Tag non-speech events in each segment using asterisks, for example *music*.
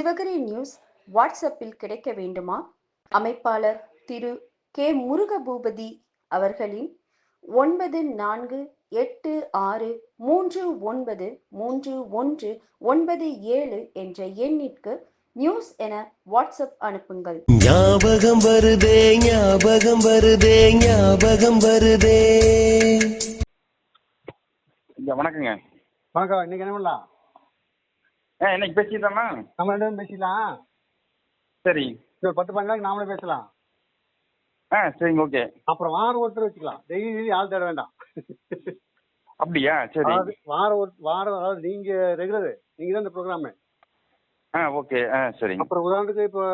Sivagiri news வாட்ஸ்அப்பில் கிடைக்க வேண்டுமா? அமைப்பாளர் திரு கே முருகபூபதி அவர்களின் ஒன்பது நான்கு எட்டு ஆறு மூன்று ஒன்பது மூன்று ஒன்று ஒன்பது ஏழு என்ற எண்ணிற்கு நியூஸ் என வாட்ஸ்அப் அனுப்புங்கள். ஞாபகம் வருதே ஞாபகம் வருதே ஞாபகம் வருதே. வணக்கங்க. வணக்கம் இன்னைக்கு என்ன பண்ணலாம்? இன்னைக்கு பேசிட்டாமா நம்ம ரெண்டு பேரும் பேசிக்கலாம். சரி. ஒரு பத்து பதினஞ்சு நாளைக்கு நாமளே பேசலாம். ஆ சரிங்க ஓகே. அப்புறம் வாரம் ஒருத்தர் வச்சுக்கலாம். டெய்லி ஆள் தேட வேண்டாம். அப்படியா? சரி. வாரம் ஒரு வாரம் அதாவது நீங்க ரெகுலர் நீங்க தான் இந்த ப்ரோக்ராம் ஆ ஓகே. ஆ சரிங்க அப்புறம் உதாரணத்துக்கு இப்போ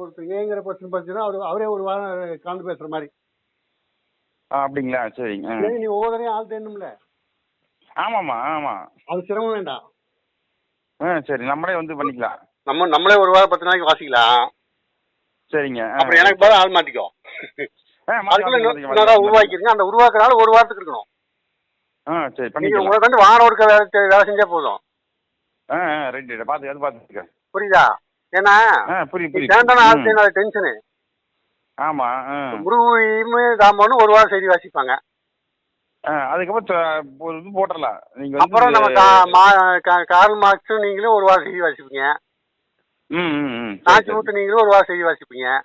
ஒருத்தர் ஏங்கிற பர்சன் பார்த்தீங்கன்னா அவர் அவரே ஒரு வாரம் கலந்து பேசுற மாதிரி. அப்படிங்களா? சரிங்க நீ ஒவ்வொருத்தரையும் ஆள் தேடணும்ல? ஆமாம் அது சிரமம் வேண்டாம். ஆ சரி நம்மளே வந்து பண்ணிக்கலாம். நம்ம நம்மளே ஒரு வாரம் பத்து நாளைக்கு வாசிக்கலாம். சரிங்க. அப்புறம் எனக்கு பதில் ஆள் மாத்தி அதுக்குள்ள. உருவாக்கிருங்க அந்த உருவாக்குறனால ஒரு வாரத்துக்கு இருக்கணும். ஆ சரி பண்ணிக்கலாம். உங்களுக்கு வந்து வாரம் ஒருக்க வேலை வேலை செஞ்சா போதும். ஆ ரைட் பார்த்து அது பார்த்துருக்கேன் புரியுதா? ஏன்னா சேந்தான ஆள் டென்ஷனு ஆமாம் ஆ. முருகையுமே தாமனும் ஒரு வாரம் செய்தி வாசிப்பாங்க. ஆ அதுக்கப்புறம் ஒரு இது போட்டுடலாம். நீங்கள் அப்புறம் நம்ம கா- மா- கா- கார்ல் மார்க்ஸும் நீங்களும் ஒரு வாரம் செய்தி வாசிப்பீங்க. ம் ம் ம். சரி, நாச்சி சரி. மூத்து நீங்களும் ஒரு வாரம் செய்தி வாசிப்பீங்க.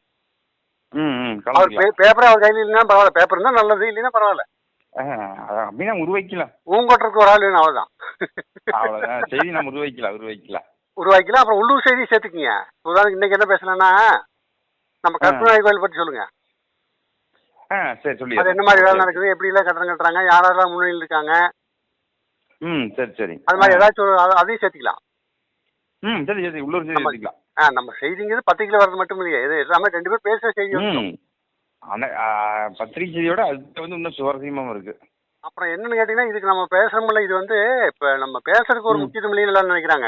ம் ம் அவர் கலந்துக்கலாம். பேப்பரே அவர் கையில் இல்லைன்னா பரவாயில்ல. பேப்பர் இருந்தா நல்லது இல்லைன்னா பரவாயில்ல. ஆ அது அப்படின்னா உருவாக்கலாம் ஊங்கொட்டருக்கு ஒரு ஆள் வேணும் அவ்வளவுதான். அவ்வளோதான் செய்தி நம்ம உருவாக்கலாம் உருவாக்கலாம் உருவாக்கிக்கலாம். அப்புறம் உள்ளூர் செய்தி சேர்த்துக்குங்க. உதாரணத்துக்கு இன்னைக்கு என்ன பேசலாம்னா நம்ம கற்பனை கோயில் பற்றி சொல்லுங்க. ஆ சரி சொல்லி அது என்ன மாதிரி வேலை நடக்குது? எப்படி எல்லாம் கட்டணம் கட்டுறாங்க? யாரெல்லாம் முன்னணியில் இருக்காங்க? ம் சரி சரி. அது மாதிரி. ஏதாச்சும் ஒரு அதையும் சேர்த்துக்கலாம். ம் சரி சரி உள்ளூர் செய்தி. எடுத்துக்கலாம் ஆ நம்ம செய்திங்கிறது பத்திரிக்கையில் வர்றது மட்டும் இல்லையா. இது எல்லாமே ரெண்டு பேர் பேசுற செய்தி வந்துரும். ம் ஆனால் பத்திரிகை செய்தியோட அது வந்து இன்னும் சுவாரஸ்யமாகவும் இருக்கு. அப்புறம் என்னன்னு கேட்டீங்கன்னா இதுக்கு நம்ம பேசுறோம்ல இது வந்து இப்ப நம்ம பேசுறதுக்கு ஒரு ம். முக்கியத்துவம் இல்லைன்னு நினைக்கிறாங்க.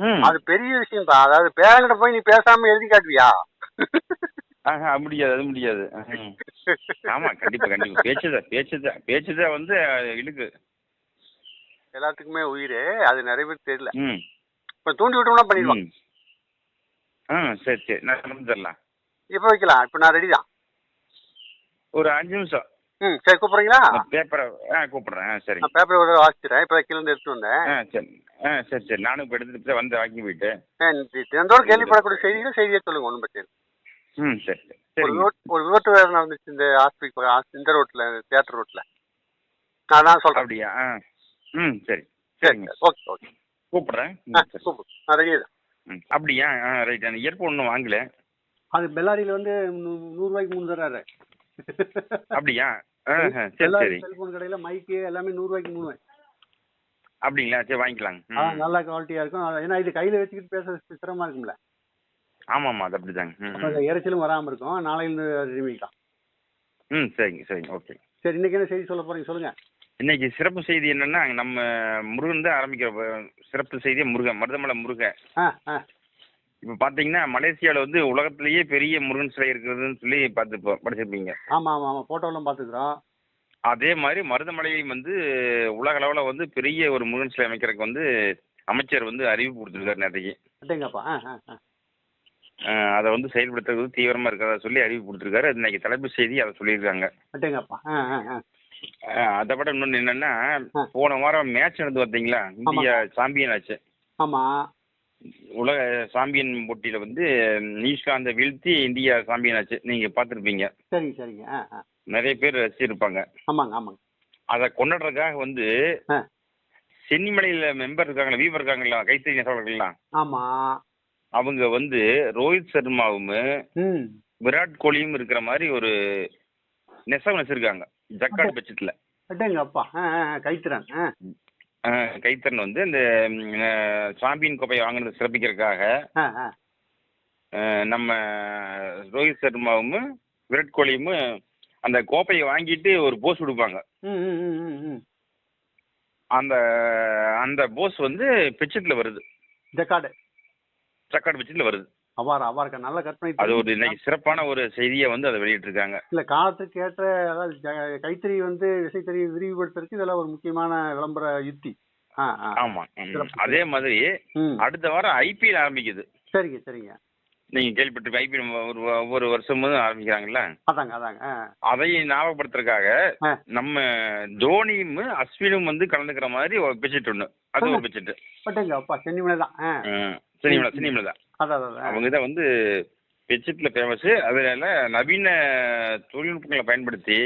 ம். அது பெரிய விஷயம் தான் அதாவது பேரங்கிட்ட போய் நீ பேசாம எழுதி காட்டுவியா? ஆஹா அது முடியாது அது முடியாது. ம். ஆமா கண்டிப்பா கண்டிப்பா. பேச்சுதான் பேச்சுதான் பேச்சுதான் வந்து அஹ், இழுக்கு. எல்லாத்துக்குமே உயிர் அது நிறைய பேர் தெரியல. ம். இப்ப தூண்டி விட்டோம்னா பண்ணிடுவான். ம். ஆ சரி சரி. நான் தரலாம். இப்ப வைக்கலாம். இப்ப நான் ரெடி தான். ஒரு அஞ்சு நிமிஷம். ம் சரி கூப்பிடுறீங்களா? பேப்பரை ஆ கூப்பிடுறேன். ஆ சரி. பேப்பர் ஒரு வாசிச்சிட்டேன் இப்ப கீழே இருந்து எடுத்து வந்தேன். ஆ சரி. ஆ சரி சரி. நானும் இப்போ எடுத்துட்டு போய் வந்து வாங்கி போயிட்டு. ஆ, தினந்தோறும் கேள்விப்படக்கூடிய செய்திகள் செய்தியை சொல்லுங்க. ஒன்றும் பிரச்சனை. ம் சரி சரி. ஒரு விபத்து ஒரு விபத்து வேறு நடந்துச்சு இந்த ஹாஸ்பிட்டல் இந்த ரோட்ல தியேட்டர் ரோட்ல. நான் தான் சொல்றேன். அப்படியா? ஆ. ம் சரி. சரி சரிங்க. Okay okay. கூப்பிடுறேன். சூப்பர் நான் ரெடி தான் ம் அப்படியா? ஆ ரைட். அந்த இயர்ஃபோன் ஒன்றும் வாங்கல. அது பெல்லாரியில வந்து நூறுரூவாய்க்கு மூணு தர்றாரு அப்படியா? சரி சரி. செல்போன் கடையில மைக்கு எல்லாமே நூறுரூவாய்க்கு மூணு. அப்படிங்களா? சரி வாங்கிக்கலாங்க. நல்ல குவாலிட்டியா இருக்கும். அது- ஏன்னா இது கையில வச்சுக்கிட்டு பேச சிரமமா இருக்கும்ல. ஆமாம்மா அது அப்படிதாங்க. ம், அப்ப இறைச்சலும் வராம இருக்கும். நாளையில நிரூபிக்கலாம் ம் சரிங்க சரிங்க. ஓகே. சரி இன்னைக்கு என்ன செய்தி சொல்ல போறீங்க? சொல்லுங்க. இன்னைக்கு சிறப்பு செய்தி என்னன்னா நம்ம முருகன் தான் ஆரம்பிக்கிற சிறப்பு செய்தியே முருகன் மருதமலை முருகன் இப்போ பார்த்தீங்கன்னா மலேசியாவில் வந்து உலகத்திலேயே பெரிய முருகன் சிலை இருக்கிறதுன்னு சொல்லி பார்த்து படிச்சிருப்பீங்க. ஆமா ஆமா ஆமா. போட்டோலாம் பாத்துக்கிறோம் அதே மாதிரி மருதமலையிலும் வந்து உலக அளவில் வந்து பெரிய ஒரு முருகன் சிலை அமைக்கிறதுக்கு வந்து அமைச்சர் வந்து அறிவிப்பு கொடுத்துருக்காரு நேற்றுக்கு அட்டேங்கப்பா ஆ ஆ ஆ அஹ் அதை வந்து செயல்படுத்துறது தீவிரமாக இருக்கிறதா சொல்லி அறிவிப்பு கொடுத்துருக்காரு. அது இன்னைக்கு தலைப்பு செய்தி அதை சொல்லியிருக்காங்க. அட்டேங்கப்பா ஆ ஆ ஆ. அஹ் அதை விட இன்னொன்று என்னன்னா. போன வாரம் மேட்ச் நடந்து பார்த்தீங்களா இந்தியா சாம்பியன் ஆச்சு. ஆமா. உலக சாம்பியன் போட்டியில் வந்து நியூசிலாந்தை வீழ்த்தி இந்தியா சாம்பியன் ஆச்சு. நீங்கள் பார்த்துருப்பீங்க. சரிங்க. சரிங்க நிறைய பேர் ரசிச்சிருப்பாங்க. ஆமாங்க ஆமாங்க. அதை கொண்டாடுறதுக்காக வந்து சென்னிமலையில் மெம்பர் இருக்காங்களா வீவர் இருக்காங்களா கைத்தறி நெசவாளர்கள்லாம். ஆமா. அவங்க வந்து ரோஹித் சர்மாவும் விராட் கோலியும் இருக்கிற மாதிரி ஒரு நெசவு நெசிருக்காங்க. ஆ ஆ, கைத்திறன். ஆ. கைத்தறன் வந்து இந்த சாம்பியன் கோப்பையை வாங்கினது சிறப்பிக்கிறதுக்காக நம்ம ரோஹித் சர்மாவும் விராட் கோலியும் அந்த கோப்பையை வாங்கிட்டு ஒரு போஸ் கொடுப்பாங்க. அந்த அந்த போஸ் வந்து பிச்சத்தில் வருது. ஜக்காடு. ஜக்கார்ட் பிச்சத்தில் வருது. அவ்வாறு அவ்வாறு நல்ல கற்பனை அது ஒரு இன்னைக்கு சிறப்பான ஒரு செய்தியை வந்து அதை வெளியிட்டிருக்காங்க. இல்ல காலத்துக்கு ஏற்ற அதாவது கைத்தறி வந்து விசைத்தறி விரிவுபடுத்துறதுக்கு இதெல்லாம் ஒரு முக்கியமான விளம்பர யுக்தி ஆமா. அதே மாதிரி அடுத்த வாரம் ஐபிஎல் ஆரம்பிக்குது. சரிங்க சரிங்க. நீங்க கேள்விப்பட்டு ஐபிஎல் ஒரு ஒவ்வொரு வருஷமும் ஆரம்பிக்கிறாங்கல்ல? அதாங்க அதாங்க அதை ஞாபகப்படுத்துறதுக்காக. நம்ம தோனியும் அஸ்வினும் வந்து கலந்துக்கிற மாதிரி ஒரு பெட்ஷீட் ஒண்ணு. அது ஒரு பெட்ஷீட் பட்டுங்க அப்பா சென்னிமலை தான் சினிமா சினிமால தான். அதான் அவங்க தான் வந்து பெட்ஷீட்ல ஃபேமஸ் அதனால நவீன தொழில்நுட்பங்களை பயன்படுத்தி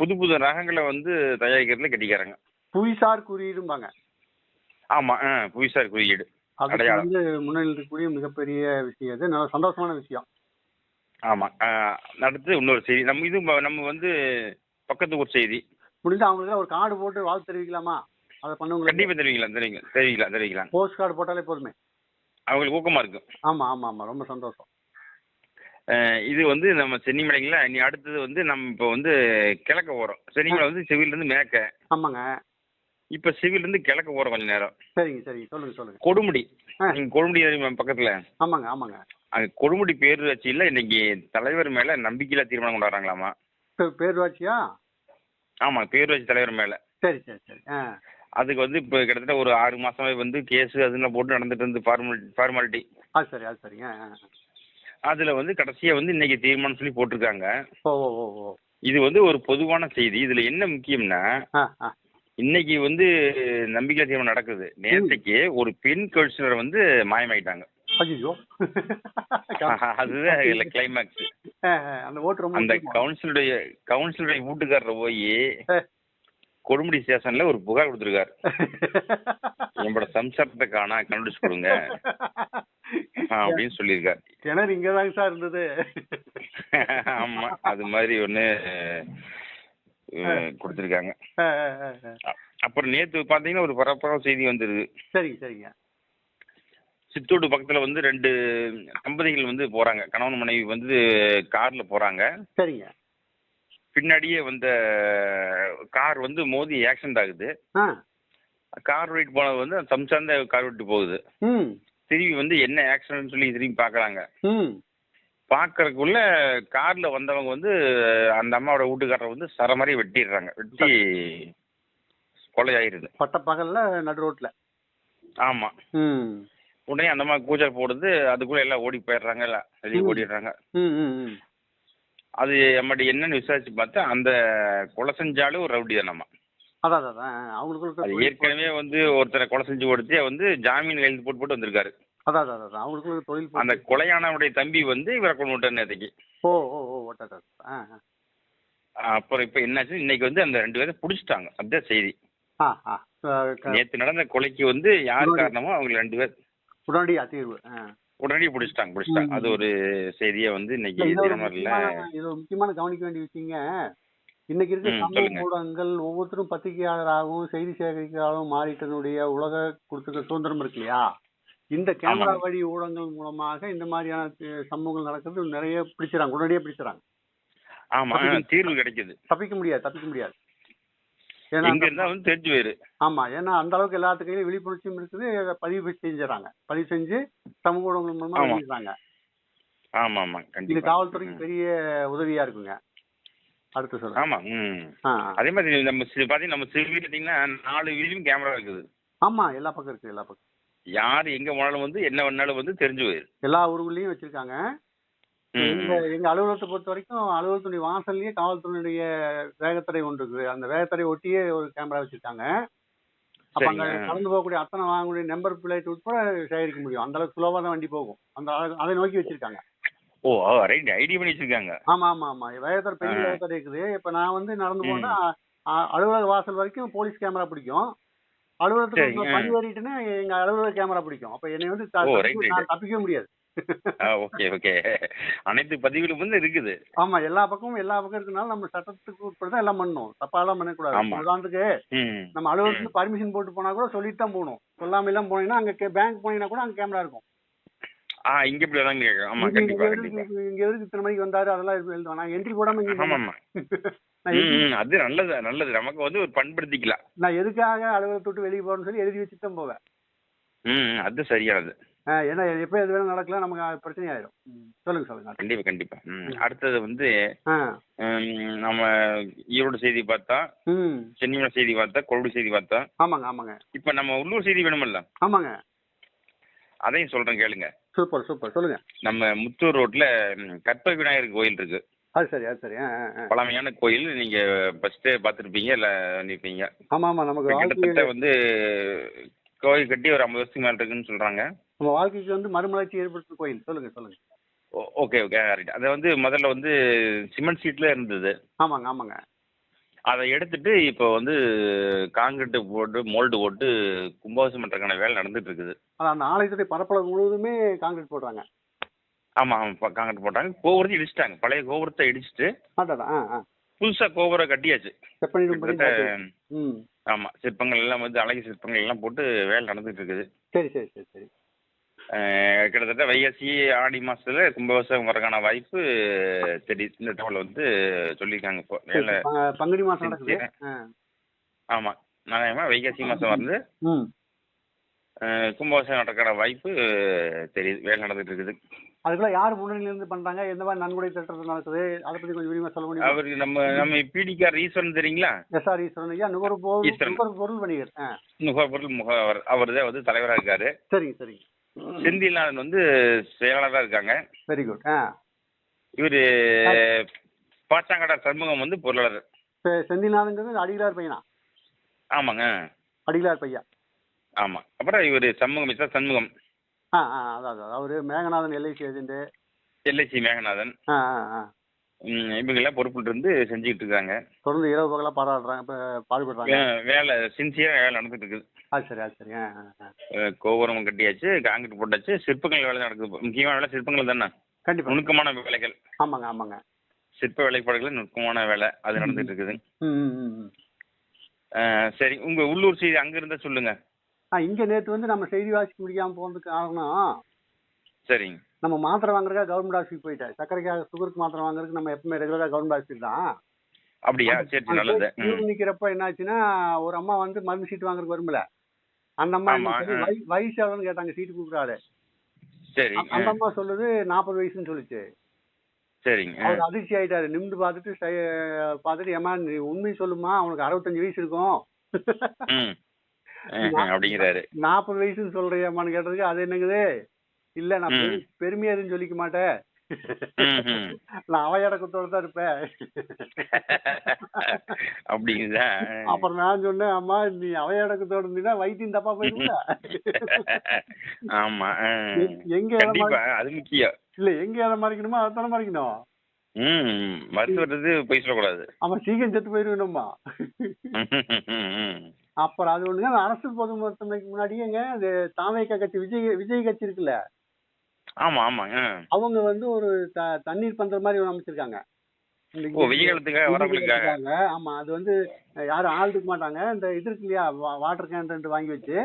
புது புது ரகங்களை வந்து தயாரிக்கிறதுல கட்டிக்கிறாங்க புவிசார் குறியீடும்பாங்க. ஆமா ஆ புவிசார் குறியீடு. அது. வந்து முன்னணியில் இருக்கக்கூடிய மிகப்பெரிய விஷயம் அது நல்ல சந்தோஷமான விஷயம். ஆமா. ஆ, அடுத்து இன்னொரு செய்தி. நம்ம இது நம்ம வந்து பக்கத்து ஊர் செய்தி. முடிஞ்சா அவங்களுக்கு ஒரு கார்டு போட்டு வாழ்த்து தெரிவிக்கலாமா? அதை பண்ணுங்க கண்டிப்பா தெரிவிக்கலாம் தெரிவிக்கலாம் தெரிவிக்கலாம் தெரிவிக்கலாம். போஸ்ட் கார்டு போட்டாலே போதுமே. அவங்களுக்கு ஊக்கமா இருக்கும். ஆமா ஆமா ஆமா. ரொம்ப சந்தோஷம். இது வந்து நம்ம சென்னிமலைங்கள? இனி அடுத்தது வந்து நம்ம இப்போ வந்து கிழக்க போகிறோம் சென்னிமலை வந்து சிவில்ல இருந்து மேற்க. ஆமாங்க. இப்போ சிவில்ல இருந்து கிழக்க போகிறோம் கொஞ்ச நேரம். சரிங்க சரிங்க. சொல்லுங்க சொல்லுங்க. கொடுமுடி. ஆ. நீங்க கொடுமுடி தெரியுமா பக்கத்துல? ஆமாங்க ஆமாங்க. அங்க கொடுமுடி பேரூராட்சியில் இன்னைக்கு தலைவர் மேல நம்பிக்கையில்லா தீர்மானம் கொண்டாடுறாங்களாமா பே- பேரூராட்சியா? ஆமா பேரூராட்சி தலைவர் மேல. சரி சரி சரி. ஆ. அதுக்கு வந்து இப்போ கிட்டத்தட்ட ஒரு ஆறு மாசமாவே வந்து கேஸ் அதெல்லாம் போட்டு நடந்துட்டு இருந்து ஃபார்மாலிட்டி ஃபார்மாலிட்டி அது சரி அது சரிங்க ஆ, ஆ. அதுல வந்து கடைசியா வந்து இன்னைக்கு தீர்மானம் சொல்லி போட்டிருக்காங்க. ஓ ஓ ஓ. இது வந்து ஒரு பொதுவான செய்தி. இதுல என்ன முக்கியம்னா ஆ ஆ. இன்னைக்கு வந்து நம்பிக்கை தீர்மானம் நடக்குது. நேற்றைக்கு ஒரு பெண் கவுன்சிலர் வந்து மாயமாயிட்டாங்க. ஐயோ *laughs* அதுதான் இதுல கிளைமேக்ஸ் அந்த ஓட்டு அந்த? கவுன்சிலுடைய கவுன்சிலுடைய வீட்டுக்காரர் போய். கொடுமுடி ஸ்டேஷன்ல ஒரு புகார் கொடுத்துருக்காரு. என்னோட சம்சாரத்தை காணா கண்டுபிடிச்சு கொடுங்க. அப்படின்னு சொல்லியிருக்காரு. கிணறு இங்கதாங்க சார் இருந்தது. ஆமா அது மாதிரி ஒண்ணு கொடுத்திருக்காங்க. அப்புறம் நேத்து பாத்தீங்கன்னா ஒரு பரபரப்பான செய்தி வந்துருது. சரிங்க சரிங்க. சித்தோடு பக்கத்துல வந்து ரெண்டு தம்பதிகள் வந்து போறாங்க. கணவன் மனைவி வந்து கார்ல போறாங்க. சரிங்க. பின்னாடியே வந்த கார் வந்து மோதி ஆக்சிடென்ட் ஆகுது. கார் ஓட்டிட்டு போனது வந்து சம்சார்ந்த கார் ஓட்டிட்டு போகுது. ம். திரும்பி வந்து என்ன ஆக்சிடென்ட் சொல்லி திரும்பி பார்க்கறாங்க ம் பார்க்கறதுக்குள்ள கார்ல வந்தவங்க வந்து அந்த அம்மாவோட வீட்டுக்காரரை வந்து சர மாதிரி வெட்டிடுறாங்க. வெட்டி கொலை ஆயிருது பட்ட பகல்ல நடு ரோட்ல. ஆமா. ம். உடனே அந்த அம்மா கூச்சல் போடுது அதுக்குள்ள எல்லாம் ஓடி போயிடுறாங்க எல்லாம் வெளியே. ஓடிடுறாங்க. அது நம்மகிட்ட என்னன்னு விசாரிச்சு பார்த்தா அந்த கொலை செஞ்சாலும் ஒரு ரவுடி தானம்மா அதான் அதான், தொழில் ஏற்கனவே வந்து ஒருத்தரை கொலை செஞ்சு கொடுத்தே வந்து ஜாமீன் கையெழுத்து போட்டு போட்டு வந்திருக்காரு. அதான் அதான் அதான் தொழில் அந்த கொலையானவருடைய தம்பி வந்து இவரை கொண்டு விட்டார் நேற்றுக்கு ஓ ஓ ஓ ஓட்ட. ஆ. அப்புறம் இப்போ என்னாச்சு? இன்னைக்கு வந்து அந்த ரெண்டு பேரும் பிடிச்சிட்டாங்க. அதுதான் செய்தி. நேத்து நடந்த கொலைக்கு வந்து யார் உடனடி- காரணமோ அவங்க ரெண்டு பேர். உடனடியா தீர்வு ஆ. உடனடியே பிடிச்சிட்டாங்க பிடிச்சிட்டாங்க. அது ஒரு செய்தியை வந்து இன்னைக்கு இது முக்கியமான கவனிக்க வேண்டிய விஷயங்க. இன்னைக்கு இருக்க சமூக. ஊடகங்கள் ஒவ்வொருத்தரும் பத்திரிகையாளராகவும் செய்தி சேகரிக்கையாளரும் மாறிட்டனுடைய உலக கொடுத்துருக்க சுதந்திரம் இருக்கு இல்லையா? இந்த கேமரா. வழி ஊடகங்கள் மூலமாக இந்த மாதிரியான சம்பவங்கள் நடக்கிறது நிறைய பிடிச்சிடறாங்க உடனடியே பிடிச்சிடறாங்க ஆமா தீர்வு கிடைக்குது. தப்பிக்க முடியாது தப்பிக்க முடியாது. ஏன்னா வந்து தெரிஞ்சு போயிரு. ஆமா ஏன்னா அந்த அளவுக்கு எல்லாத்து கையிலும் விழிப்புணர்ச்சியும் இருக்குது பதிவு செஞ்சுறாங்க பதிவு செஞ்சு சமூக ஊடகங்கள் மூலமா. வெளியிடுறாங்க. ஆமா ஆமா இது காவல்துறைக்கு பெரிய உதவியா இருக்குங்க. அடுத்து சொல்லுங்க ஆமா அதே மாதிரி நம்ம பாத்தீங்கன்னா நம்ம சிவில் நாலு வீதியும் கேமரா இருக்குது. ஆமா எல்லா பக்கம் இருக்கு எல்லா பக்கம். யார் எங்க போனாலும் வந்து என்ன பண்ணாலும் வந்து தெரிஞ்சு போயிரு எல்லா ஊர்களையும் வச்சிருக்காங்க. எங்க. எங்க அலுவலகத்தை பொறுத்த வரைக்கும் அலுவலகத்துடைய வாசல்லயே காவல்துறையினுடைய வேகத்தடை ஒன்று இருக்குது. அந்த வேகத்தடை ஒட்டியே ஒரு கேமரா வச்சிருக்காங்க. அப்ப அங்க. கடந்து போகக்கூடிய அத்தனை வாங்கக்கூடிய நம்பர் பிளேட் உட்பட சேகரிக்க முடியும். அந்த அளவுக்கு சுலபா தான் வண்டி போகும். அந்த அதை நோக்கி வச்சிருக்காங்க. ஓ ரைட் ஐடி பண்ணி வச்சிருக்காங்க. ஆமா ஆமா ஆமா. வேகத்தடை பெரிய. வேகத்தடை இருக்குது. இப்ப நான் வந்து நடந்து. போனா அலுவலக வாசல் வரைக்கும் போலீஸ் கேமரா பிடிக்கும். அலுவலகத்துக்கு படி ஏறிட்டுன்னா எங்க அலுவலக கேமரா பிடிக்கும். அப்ப என்னை வந்து தப்பிக்க- தப்பிக்கவே முடியாது. ஓகே ஓகே அனைத்து பதிவுகளும் வந்து இருக்குது. ஆமா எல்லா பக்கமும் எல்லா பக்கம் இருக்கனால நம்ம சட்டத்துக்கு உட்பட தான் எல்லாம் பண்ணணும். தப்பா எல்லாம் பண்ணக்கூடாது. உதாரணத்துக்கு நம்ம அலுவலகத்துக்கு பர்மிஷன் போட்டு போனா கூட சொல்லிட்டு தான் போகணும். சொல்லாம எல்லாம் போனீங்கன்னா அங்க பேங்க் போனீங்கன்னா கூட அங்க கேமரா இருக்கும். ஆ இங்க இப்படி கேட்கும். ஆமா கண்டிப்பா இங்க எதுக்கு இத்தனை மணிக்கு வந்தாரு? அதெல்லாம் எழுதுவேன்? நான் என்ட்ரி போடாம இங்க ஆமா ஆமா அது நல்லது நல்லது. நமக்கு வந்து ஒரு பண்படுத்திக்கலாம். நான் எதுக்காக அலுவலகத்தை விட்டு வெளியே போறேன்னு சொல்லி எழுதி வச்சுட்டு தான் போவேன். ம் அது சரியானது. ஏன்னா எப்போ எது வேணும் நடக்கலாம் நமக்கு பிரச்சனை ஆயிடும் சொல்லுங்க சொல்லுங்க. கண்டிப்பா கண்டிப்பா. அடுத்தது வந்து நம்ம ஈரோடு செய்தி பார்த்தா ம். சென்னிமலை செய்தி பார்த்தா கொழுடு செய்தி பார்த்தா ஆமாங்க ஆமாங்க. இப்ப நம்ம உள்ளூர் செய்தி வேணுமில்ல? ஆமாங்க. அதையும் சொல்றேன் கேளுங்க. Super super. சொல்லுங்க. நம்ம முத்தூர் ரோட்ல ம், கற்பக விநாயகர் கோயில் இருக்கு. அது சரி அது சரி. ஆ. பழமையான கோயில் நீங்க ஃபர்ஸ்ட் பார்த்துருப்பீங்க இல்ல நிற்பீங்க ஆமா ஆமா நமக்கு கிட்டத்தட்ட வாழ்க்கையில வந்து கோயில் கட்டி ஒரு ஐம்பது வருஷத்துக்கு மேல இருக்குன்னு சொல்றாங்க. நம்ம வாழ்க்கைக்கு வந்து மறுமலர்ச்சி ஏற்படுத்தும் கோயில். சொல்லுங்க சொல்லுங்க. ஓகே ஓகே ரைட் அது வந்து முதல்ல வந்து சிமெண்ட் சீட்ல இருந்தது. ஆமாங்க ஆமாங்க. அதை எடுத்துட்டு இப்போ வந்து காங்கிரீட் போட்டு மோல்டு போட்டு கும்பாபிஷேகம் பண்றதுக்கான வேலை நடந்துட்டு இருக்குது. அது அந்த ஆலயத்துடைய பரப்பளவு முழுவதுமே காங்கிரீட் போடுறாங்க. ஆமா ஆமா காங்கிரீட் போட்டாங்க. கோபுரத்தை இடிச்சிட்டாங்க. பழைய கோபுரத்தை இடிச்சிட்டு அதான் ஆ ஆ. புதுசா கோபுரம் கட்டியாச்சு. ம். ஆமா சிற்பங்கள் எல்லாம் வந்து அழகிய சிற்பங்கள் எல்லாம் போட்டு வேலை நடந்துட்டு இருக்குது சரி சரி சரி. சரி கிட்டத்தட்ட வைகாசி ஆடி மாசத்துல கும்பாபிஷேகம் வரக்கான வாய்ப்பு தெரியுது இந்த தகவல் வந்து சொல்லியிருக்காங்க இப்போ. வேலை பங்குனி மாசம். ஆமா நியாயமா வைகாசி மாசம் வந்து கும்பாபிஷேகம் நடக்கிற வாய்ப்பு தெரியுது வேலை நடந்துட்டு இருக்குது. அதுக்குள்ள யார் முன்னணியில இருந்து பண்றாங்க? எந்த மாதிரி நன்கொடை திட்டத்தில் நடக்குது அதை பத்தி கொஞ்சம் விரிவா சொல்ல முடியுமா? அவருக்கு நம்ம நம்ம பிடிக்கார் ஈஸ்வரன் தெரியுங்களா? எஸ்ஆர் ஈஸ்வரன். ஐயா நுகர்பொருள் ஈஸ்வரன். நுகர்பொருள் வணிகர். ஆ. முகப்பொருள் முகவர் அவர் தான் வந்து தலைவரா இருக்காரு. சரிங்க சரிங்க. செந்தில்நாதன் வந்து செயலாளரா இருக்காங்க. Very good. இவரு பாச்சாங்கடா சண்முகம் வந்து பொருளாளர். செ- செந்தில்நாதங்கிறது அடிகளார் பையனா? ஆமாங்க. அடிகளார் பையன் ஆமா. அப்புறம் இவரு சண்முகம் மிஸ்டர் சண்முகம். ஆ ஆ அதான் அதான். அவரு Meganathan LIC agent LIC Meganathan. ஆ ஆ ஆ. இவங்கெல்லாம் பொறுப்புல இருந்து செஞ்சுக்கிட்டு இருக்காங்க. தொடர்ந்து இரவு பகலாக பாராடுறாங்க இப்போ பாடுபடுறாங்க. வேலை சின்சியரா வேலை நடந்துட்டு இருக்குது. அது சரி அது சரி. கோபுரம் கட்டியாச்சு காங்கிரீட் போட்டாச்சு சிற்பங்கள் வேலை நடக்குது. முக்கியமான வேலை சிற்பங்கள் தானே? கண்டிப்பா. நுணுக்கமான வேலைகள். ஆமாங்க ஆமாங்க. சிற்ப வேலைப்பாடுகள் நுணுக்கமான வேலை அது நடந்துட்டு இருக்குது. சரி. உங்க உள்ளூர் செய்தி அங்க இருந்தா சொல்லுங்க. இங்கே நேற்று வந்து நம்ம செய்தி வாசிக்க முடியாமல் போனதுக்கு காரணம் சரிங்க. நம்ம மாத்திரை வாங்குறதுக்காக கவர்மெண்ட் ஆஃபீஸ்க்கு போயிட்டேன் சர்க்கரைக்காக சுகருக்கு மாத்திரை வாங்குறதுக்கு நம்ம எப்பவுமே ரெகுலராக கவர்மெண்ட் ஆஃபீஸ் தான். அப்படியா? சரி நல்லது. நிக்கிறப்ப என்னாச்சுன்னா ஒரு அம்மா வந்து மருந்து சீட்டு வாங்குறதுக்கு வரும்ல. அந்த அம்மா வயசு எவ்வளோன்னு கேட்டாங்க சீட்டு கொடுக்குறாரு. சரி அந்த. அம்மா சொல்லுது நாற்பது வயசுன்னு சொல்லுச்சு. சரிங்க. அவர் அதிர்ச்சி ஆயிட்டாரு. நிமிந்து பார்த்துட்டு பார்த்துட்டு ஏமா நீ உண்மை சொல்லுமா அவனுக்கு அறுபத்தஞ்சு வயசு இருக்கும். அப்படிங்கிறாரு. நாற்பது வயசுன்னு சொல்றியாமான்னு கேட்டதுக்கு அது என்னங்குது? இல்ல நான் பெருமையா எதுவும் சொல்லிக்க மாட்டேன். நான் அவையடக்கத்தோட தான் இருப்பேன். அப்படிங்குதா அப்புறம் நான் சொன்னேன் அம்மா நீ அவையடக்கத்தோட இருந்தீங்கன்னா வைத்தியம் தப்பா போயிருந்தா ஆமா. எங்க அது முக்கியம். இல்ல எங்க எதை மறைக்கணுமோ அதானே மறைக்கணும். ம் போய் சொல்லக்கூடாது. அவன் சீக்கிரம் செத்து போயிருக்கணுமா ம். அப்புறம் அது ஒண்ணுங்க அரசு பொது மருத்துவமனைக்கு முன்னாடியேங்க அது தாவேக்கா கட்சி விஜய் விஜய் கட்சி இருக்குல்ல? ஆமா ஆமாங்க. அவங்க வந்து ஒரு தண்ணீர் பந்தல் மாதிரி அமைச்சிருக்காங்க. ஆமா அது வந்து யாரும் ஆள் இருக்க மாட்டாங்க. இந்த இது இருக்கு இல்லையா வாட்டர் கேன் ரெண்டு வாங்கி வச்சு.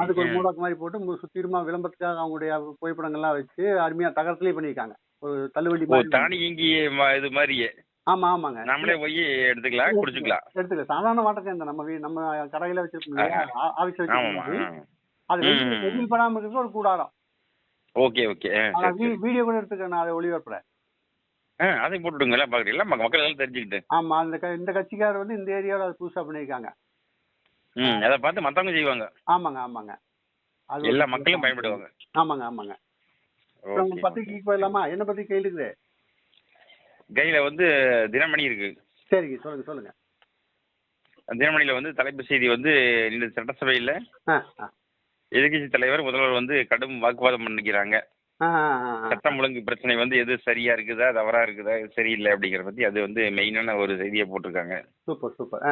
அதுக்கு ஒரு. மூடாக்கு மாதிரி போட்டு சுத்திருமா விளம்பரத்துக்காக அவங்களுடைய புகைப்படங்கள்லாம் வச்சு அருமையா தகரத்திலே பண்ணியிருக்காங்க. ஒரு தள்ளுவண்டி மாதிரி இது மாதிரியே? ஆமா ஆமாங்க. நம்மளே போய் எடுத்துக்கலாம் குடிச்சுக்கலாம். எடுத்துக்க சாதாரண வாட்டர் கேன் நம்ம நம்ம கடையில வச்சிருக்கோம் ஆமாமா. வச்சிருக்கோம் அது. வெயில் படாம இருக்கிறது ஒரு கூடாரம். Okay okay. வீடியோ கூட எடுத்துக்கிறேன் நான் அதை ஒளிபரப்புறேன் அதையும் போட்டுவிடுங்களா பாக்குறீங்களா மக்கள் எல்லாம் தெரிஞ்சுக்கிட்டு. ஆமா அந்த இந்த கட்சிக்காரர் வந்து இந்த ஏரியாவில் அது புதுசா பண்ணியிருக்காங்க. ம் அதை பார்த்து மத்தவங்க செய்வாங்க. ஆமாங்க ஆமாங்க. அது எல்லா மக்களும் பயன்படுவாங்க. ஆமாங்க ஆமாங்க. பத்திரிக்கைக்கு போயிடலாமா? என்ன பத்தி கையில் இருக்குது கையில வந்து தினமணி இருக்கு. சரிங்க சொல்லுங்க சொல்லுங்க. தினமணியில வந்து தலைப்பு செய்தி வந்து இந்த சட்டசபையில எதிர்கட்சி தலைவர் முதல்வர் வந்து கடும் வாக்குவாதம் பண்ணிக்கிறாங்க. சட்டம் ஒழுங்கு பிரச்சனை வந்து எது சரியா இருக்குதா தவறா இருக்குதா சரியில்லை அப்படிங்கிற பத்தி அது வந்து மெயினான ஒரு செய்தியை போட்டிருக்காங்க. Super super.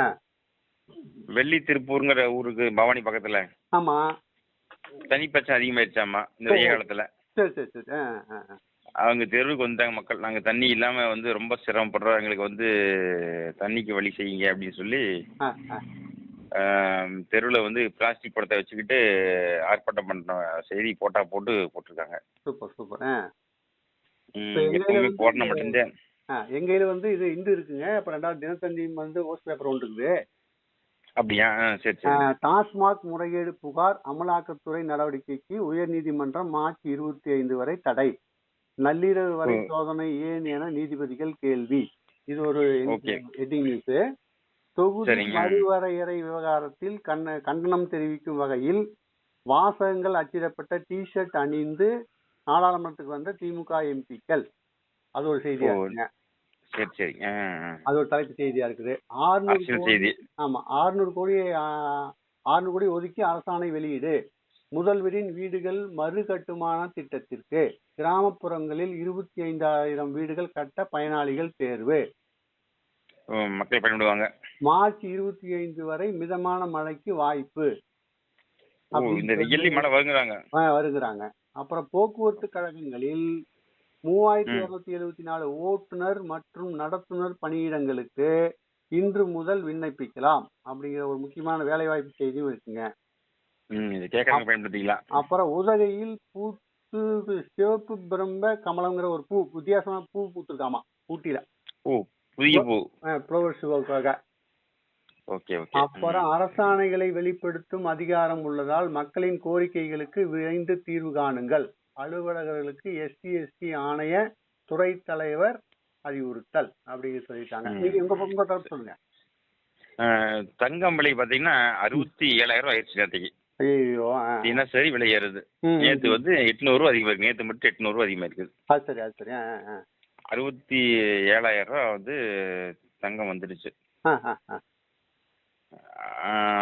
வெள்ளி திருப்பூருங்கிற ஊருக்கு பவானி பக்கத்துல ஆமா. தனி பிரச்சனை அதிகமாயிருச்சாமா இந்த வெய்ய காலத்துல. அவங்க தெருவுக்கு வந்தாங்க மக்கள். நாங்க தண்ணி இல்லாம வந்து ரொம்ப சிரமப்படுறோம். எங்களுக்கு வந்து தண்ணிக்கு வழி செய்யுங்க அப்படின்னு சொல்லி தெருவுல வந்து பிளாஸ்டிக் படத்தை வச்சுக்கிட்டு ஆர்ப்பாட்டம் பண்ற செய்தி போட்டா போட்டு போட்டிருக்காங்க. Super super. ஆ. எப்பவுமே போடணும் மட்டும்தான் ஆ எங்க இதுல வந்து இது இந்து இருக்குங்க. அப்புறம் ரெண்டாவது தினத்தந்தி வந்து ஓஸ் பேப்பர் ஒன்று இருக்குது. அப்படியா? சரி சரி. டாஸ்மாக் முறைகேடு புகார் அமலாக்கத்துறை நடவடிக்கைக்கு உயர்நீதிமன்றம் மார்ச் இருபத்தி ஐந்து வரை தடை. நள்ளிரவு வரை. சோதனை ஏன் என நீதிபதிகள் கேள்வி இது ஒரு. ஹெட்டிங் நியூஸ் தொகுதி. மறுவரையறை விவகாரத்தில் கண்ண கண்டனம் தெரிவிக்கும் வகையில் வாசகங்கள் அச்சிடப்பட்ட டி ஷர்ட் அணிந்து நாடாளுமன்றத்துக்கு வந்த திமுக எம்பிக்கள் அது ஒரு செய்தியா. இருக்குங்க சரி. அது ஒரு தலைப்பு செய்தியா இருக்குது ஆறுநூறு கோடி ஆமா ஆறுநூறு கோடி ஆறுநூறு கோடி ஒதுக்கி அரசாணை வெளியீடு முதல்வரின் வீடுகள் மறு கட்டுமான திட்டத்திற்கு கிராமப்புறங்களில் இருபத்தி ஐந்தாயிரம் வீடுகள் கட்ட பயனாளிகள் தேர்வு. மக்கள் பயன்படுவாங்க. மார்ச் இருபத்தி ஐந்து வரை மிதமான மழைக்கு வாய்ப்பு. வருகிறாங்க. அப்புறம் போக்குவரத்து கழகங்களில் மூவாயிரத்தி. இருநூத்தி எழுபத்தி நாலு ஓட்டுநர் மற்றும் நடத்துனர் பணியிடங்களுக்கு இன்று முதல் விண்ணப்பிக்கலாம் அப்படிங்கிற ஒரு முக்கியமான வேலைவாய்ப்பு செய்தியும் இருக்குங்க. இது கேட்கறவங்க பயன்படுத்திக்கலாம் அப்புறம் உதகையில் பூத்து சிவப்பு பிரம்ப கமலங்கிற ஒரு பூ வித்தியாசமா பூ பூத்துருக்காமா ஊட்டியில ஓ புதிய பூ. Okay okay. அப்புறம் அரசாணைகளை வெளிப்படுத்தும் அதிகாரம் உள்ளதால் மக்களின் கோரிக்கைகளுக்கு விரைந்து தீர்வு காணுங்கள். அலுவலகர்களுக்கு எஸ்சி எஸ்டி ஆணைய துறை தலைவர் அறிவுறுத்தல் அப்படின்னு சொல்லிட்டாங்க. நீங்க உங்க உங்க தரப்பு சொல்லுங்க. தங்கம் விலை பாத்தீங்கன்னா அறுபத்தி ஏழாயிரம் ரூபாய் ஆயிடுச்சு நேற்றுக்கு ஐயோ தினசரி விலை ஏறுது நேத்து வந்து எட்நூறு அதிகமா இருக்கு. நேத்து மட்டும் எட்நூறு ரூபா அதிகமா இருக்குது. அது சரி அது சரி அறுபத்தி ஏழாயிரம் ரூபா வந்து தங்கம் வந்துடுச்சு.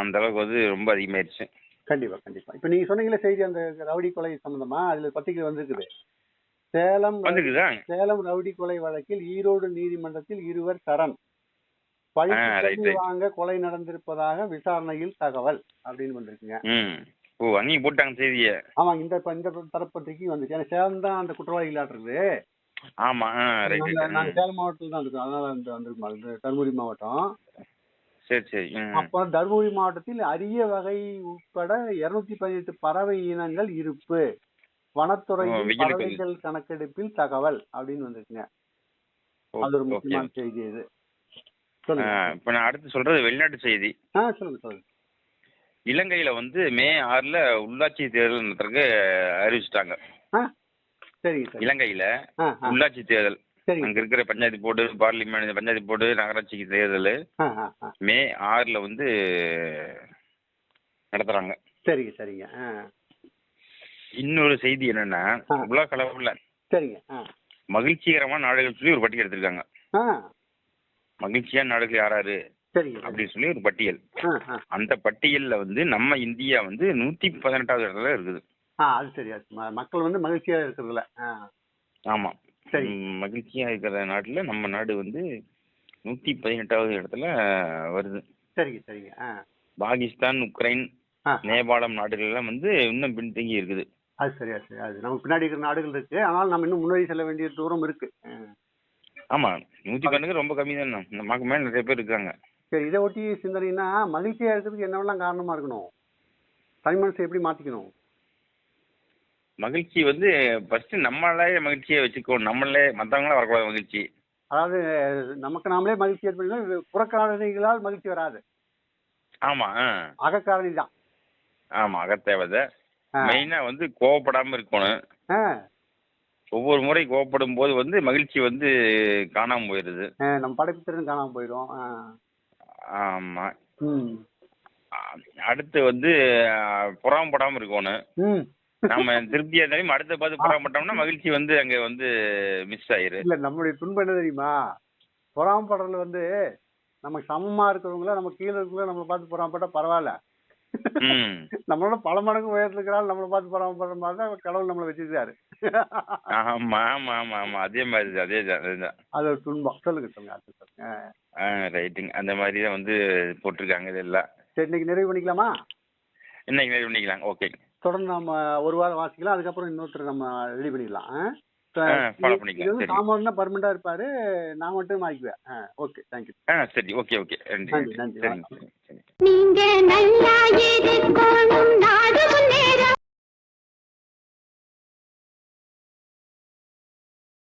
அந்த அளவுக்கு வந்து ரொம்ப அதிகமாயிருச்சு கண்டிப்பா கண்டிப்பா. இப்ப நீங்க சொன்னீங்களே செய்தி அந்த ரவுடி கொலை சம்பந்தமா அதுல பத்திரிக்கை வந்திருக்குது. சேலம் சேலம் ரவுடி கொலை வழக்கில் ஈரோடு நீதிமன்றத்தில் இருவர் சரண். பழிக்கு. வாங்க கொலை நடந்திருப்பதாக விசாரணையில் தகவல் அப்படின்னு வந்திருக்குங்க. ஓ அங்கேயும் போட்டாங்க செய்தியை. ஆமா இந்த இந்த தரப்பத்திரிக்கை வந்துச்சு. ஏன்னா சேலம் தான் அந்த குற்றவாளிகளாட்டுறது ஆமா நாங்க- சேலம் மாவட்டத்தில் தான் இருக்கோம். அதனால இந்த வந்திருக்கோம்? தருமபுரி மாவட்டம். சரி சரி அப்புறம் தருமபுரி மாவட்டத்தில் அரிய வகை உட்பட இருநூத்தி பதினெட்டு பறவை இனங்கள் இருப்பு. வனத்துறையின் பறவைகள் கணக்கெடுப்பில் தகவல் அப்படின்னு வந்திருக்குங்க. அது ஒரு முக்கியமான செய்தி இது. இப்போ நான் அடுத்து சொல்றது வெளிநாட்டு செய்தி. ஆ சொல்லுங்க சொல்லுங்க. இலங்கையில வந்து மே ஆறுல உள்ளாட்சி தேர்தல் நடத்துறதுக்கு அறிவிச்சிட்டாங்க. இலங்கையில உள்ளாட்சி தேர்தல். அங்க இருக்கிற panchayat board parliament panchayat board நகராட்சிக்கு தேர்தல் மே ஆறுல வந்து நடத்துறாங்க. சரிங்க சரிங்க. இன்னொரு செய்தி என்னன்னா. உலக அளவுல சரிங்க மகிழ்ச்சிகரமான நாடுகள் சொல்லி ஒரு பட்டியல் எடுத்திருக்காங்க. ஆ மகிழ்ச்சியான நாடுகள் யாராரு. அப்படின்னு சொல்லி ஒரு பட்டியல். அந்த பட்டியல்ல வந்து நம்ம இந்தியா வந்து நூத்தி பதினெட்டாவது இடத்துல இருக்குது. அது சரி. மக்கள் வந்து மகிழ்ச்சியா இருக்கிறதுல. ஆமா. சரி. மகிழ்ச்சியா இருக்கிற நாட்டுல நம்ம நாடு வந்து நூத்தி பதினெட்டாவது இடத்துல வருது. சரிங்க சரிங்க. பாகிஸ்தான் உக்ரைன் நேபாளம் நாடுகள் எல்லாம் வந்து இன்னும் பின்தங்கி இருக்குது. அது சரி அது சரி. அது நமக்கு பின்னாடி இருக்கிற நாடுகள் இருக்கு. ஆனால் நம்ம இன்னும் முன்னாடி செல்ல வேண்டிய தூரம் இருக்கு. ஆமா நூத்தி பன்னெண்டு ரொம்ப கம்மி தான். நமக்கு மேல நிறைய பேர் இருக்காங்க. சரி இதை ஒட்டி சிந்தனைனா மகிழ்ச்சியா இருக்கிறதுக்கு என்னவெல்லாம் காரணமா இருக்கணும்? தனி மனசை எப்படி மாத்திக்கணும்? மகிழ்ச்சி வந்து ஃபர்ஸ்ட் நம்மளே மகிழ்ச்சியை வச்சுக்கோ நம்மளே மத்தவங்கள வரக்கூடாது மகிழ்ச்சி. அதாவது நமக்கு நாமளே மகிழ்ச்சி ஏற்படுத்தினா புறக்காரணிகளால் மகிழ்ச்சி வராது. ஆமா ஆ. அகக்காரணி தான். ஆமா அகத்தேவதை. மெயினா வந்து கோவப்படாம இருக்கணும். ஒவ்வொரு முறை கோவப்படும் போது வந்து மகிழ்ச்சி வந்து காணாம போயிருது. நம்ம படைப்பு திறன் காணாம போயிடும். ஆமா. அடுத்து வந்து பொறாமப்படாம இருக்கணும். நம்ம திருப்தியா இருந்தாலும் அடுத்த பார்த்து பொறாமப்பட்டோம்னா மகிழ்ச்சி வந்து அங்க வந்து மிஸ் ஆயிரு. இல்ல நம்மளுடைய துன்பம் என்ன தெரியுமா? பொறாமப்படுறதுல வந்து நமக்கு சமமா இருக்கிறவங்கள நம்ம கீழே இருக்கிறவங்கள நம்மளை பார்த்து பொறாமப்பட்டா பரவாயில்ல. ம் நம்மளோட பல மடங்கு உயரத்துல இருக்கிறாள் நம்மளை பார்த்து பொறாமப்படுற மாதிரி தான் கடவுள் நம்மளை வச்சிருக்காரு. ஆமா ஆமா ஆமா ஆமா. அதே மாதிரி அதே தான் அது ஒரு துன்பம். சொல்லுங்க சொல்லுங்க ரைட்டுங்க. அந்த மாதிரி தான் வந்து போட்டிருக்காங்க இதெல்லாம். சரி இன்னைக்கு நிறைவு பண்ணிக்கலாமா? இன்னைக்கு நிறைவு பண்ணிக்கலாம். ஓகே தொடர்ந்து நம்ம ஒரு வாரம் வாசிக்கலாம். அதுக்கப்புறம் இன்னொருத்தர் நம்ம ரெடி பண்ணிடலாம். சாமான் தான் பர்மனண்டா இருப்பாரு. நான் மட்டும் மாறிக்குவேன் ஆ ஓகே தேங்க்யூ ஆ சரி. ஓகே ஓகே நன்றி நன்றி, நீங்க நல்லா இருக்கணும் நாடு